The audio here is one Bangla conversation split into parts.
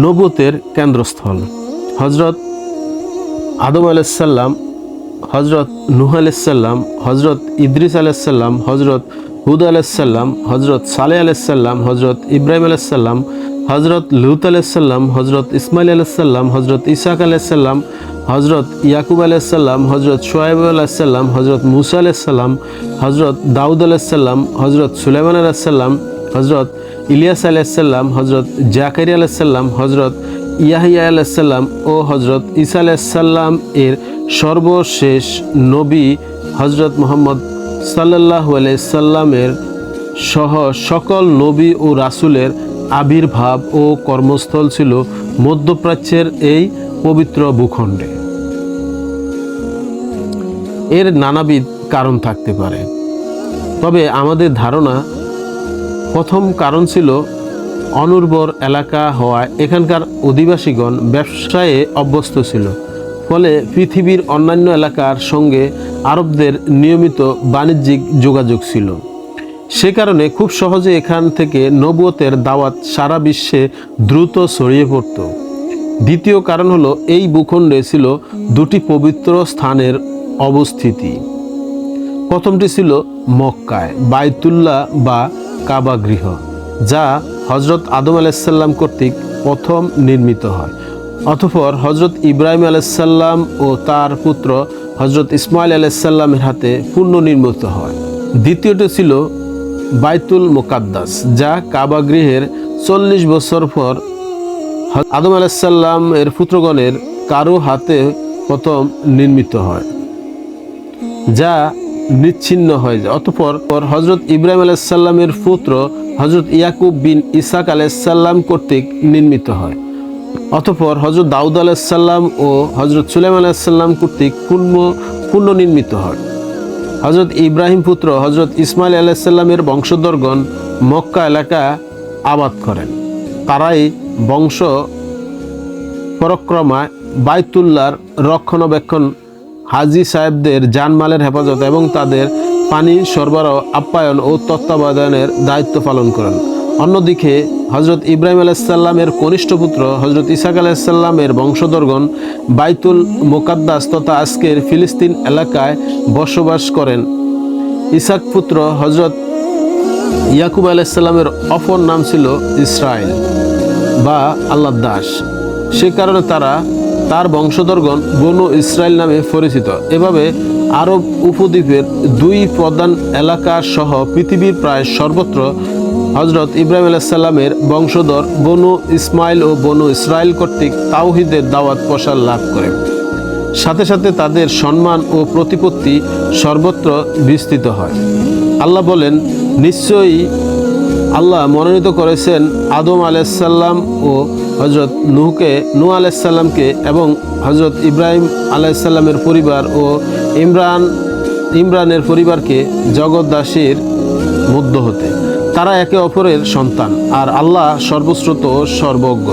নবুতের কেন্দ্রস্থল হজরত আদম আলাইসাল্লাম হজরত নুহ আলাইসাল্লাম হজরত ইদ্রিস আলাইসাল্লাম হজরত হুদ আলাইসাল্লাম হজরত সালে আলাইসাল্লাম হজরত ইব্রাহিম আলাইসাল্লাম হজরত লুত আলাইসাল্লাম হজরত ইসমাইল আলাইসাল্লাম হজরত ইসাক আলাইসাল্লাম হজরত ইয়াকুব আলাইসাল্লাম হজরত সোয়াইব আলাইসাল্লাম হজরত মুসা আলাইসাল্লাম হজরত দাউদ আলাইসাল্লাম হজরত সুলাইমান আলাইসাল্লাম হজরত ইলিয়াস আলাইসাল্লাম হজরত জাকারি আলাইসাল্লাম হজরত ইয়াহিয়া আলাইসাল্লাম ও হজরত ঈসা আলাইসাল্লাম এর সর্বশেষ নবী হজরত মোহাম্মদ সাল্লাহ সাল্লামের সহ সকল নবী ও রাসূলের আবির্ভাব ও কর্মস্থল ছিল মধ্যপ্রাচ্যের এই পবিত্র ভূখণ্ডে। এর নানাবিধ কারণ থাকতে পারে। তবে আমাদের ধারণা প্রথম কারণ ছিল অনুর্বর এলাকা হওয়ায় এখানকার অধিবাসীগণ ব্যবসায়ে অভ্যস্ত ছিল। ফলে পৃথিবীর অন্যান্য এলাকার সঙ্গে আরবদের নিয়মিত বাণিজ্যিক যোগাযোগ ছিল। সে কারণে খুব সহজে এখান থেকে নবুয়তের দাওয়াত সারা বিশ্বে দ্রুত ছড়িয়ে পড়ত। দ্বিতীয় কারণ হলো, এই ভূখণ্ডে ছিল দুটি পবিত্র স্থানের অবস্থিতি। প্রথমটি ছিল মক্কায় বাইতুল্লাহ বা কাবা গৃহ, যা হজরত আদম আলাইসাল্লাম কর্তৃক প্রথম নির্মিত হয়। অতঃপর হজরত ইব্রাহিম আলাইসাল্লাম ও তার পুত্র হজরত ইসমাইল আলাইসাল্লামের হাতে পুনর্নির্মিত হয়। দ্বিতীয়টি ছিল বাইতুল মোকাদ্দাস, যা কাবা গৃহের চল্লিশ বছর পর আদম আলাইসাল্লাম এর পুত্রগণের কারও হাতে প্রথম নির্মিত হয়, যা নিচ্ছিন্ন হয়ে যায় অতঃপর পর হজরত ইব্রাহিম আলাইসাল্লামের পুত্র হজরত ইয়াকুব বিন ইসাক আলাইসাল্লাম কর্তৃক নির্মিত হয়। অতঃপর হজরত দাউদ আলাইসাল্লাম ও হজরত সুলাইম আলাইসাল্লাম কর্তৃক পূর্ণ পুনর্নির্মিত হয়। হজরত ইব্রাহিম পুত্র হজরত ইসমাইল আলাইসাল্লামের বংশধরগণ মক্কা এলাকা আবাদ করেন। তারাই বংশ পরক্রমায় বাইতুল্লার রক্ষণাবেক্ষণ হাজি সাহেবদের জানমালের হেফাজত এবং তাদের পানি সরবরাহ, আপ্যায়ন ও তত্ত্বাবধানের দায়িত্ব পালন করেন। অন্যদিকে হজরত ইব্রাহিম আলাইসাল্লামের কনিষ্ঠ পুত্র হজরত ইসাক আলাইসাল্লামের বংশধরগণ বাইতুল মোকাদ্দাস তথা আজকের ফিলিস্তিন এলাকায় বসবাস করেন। ইসাক পুত্র হজরত ইয়াকুব আলাইসাল্লামের অপর নাম ছিল ইসরায়েল বা আল্লাহ দাস। সে কারণে তারা তার বংশধরগণ বনু ইসরায়েল নামে পরিচিত। এভাবে আরব উপদ্বীপের দুই প্রধান এলাকা সহ পৃথিবীর প্রায় সর্বত্র হজরত ইব্রাহিম আলাইসাল্লামের বংশধর বনু ইসমাইল ও বনু ইসরায়েল কর্তৃক তাওহিদের দাওয়াত প্রসার লাভ করে। সাথে সাথে তাদের সম্মান ও প্রতিপত্তি সর্বত্র বিস্তৃত হয়। আল্লাহ বলেন, নিশ্চয়ই আল্লাহ মনোনীত করেছেন আদম আলাইসাল্লাম ও হজরত নুহকে নূ আলাইসাল্লামকে এবং হজরত ইব্রাহিম আলাইসাল্লামের পরিবার ও ইমরান, ইমরানের পরিবারকে জগৎদাসীর মধ্য হতে। তারা একে অপরের সন্তান আর আল্লাহ সর্বশ্রুত সর্বজ্ঞ।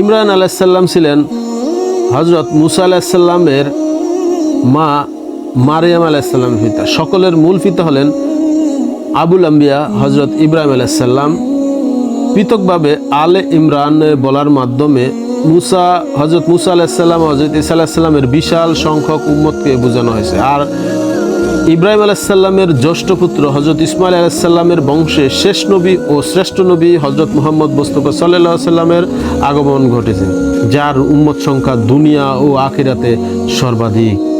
ইমরান আলাইসাল্লাম ছিলেন হজরত মুসা আলাহিসাল্লামের মা মারিয়াম আলাহিসাল্লামের পিতা। সকলের মূল পিতা হলেন আবুল আম্বিয়া হজরত ইব্রাহিম আলাইসাল্লাম পৃথকভাবে আলে ইমরান বলার মাধ্যমে মুসা হজরত মুসা আলাহিসাল্লাম হজরত ইসা আলাহিসাল্লামের বিশাল সংখ্যক উম্মতকে বোঝানো হয়েছে। আর ইব্রাহিম আলাহিসাল্লামের জ্যেষ্ঠ পুত্র হজরত ইসমাইল আলাহিসাল্লামের বংশে শেষ নবী ও শ্রেষ্ঠ নবী হজরত মোহাম্মদ মুস্তফা সাল্লাহ সাল্লামের আগমন ঘটেছে, যার উম্মত সংখ্যা দুনিয়া ও আখিরাতে সর্বাধিক।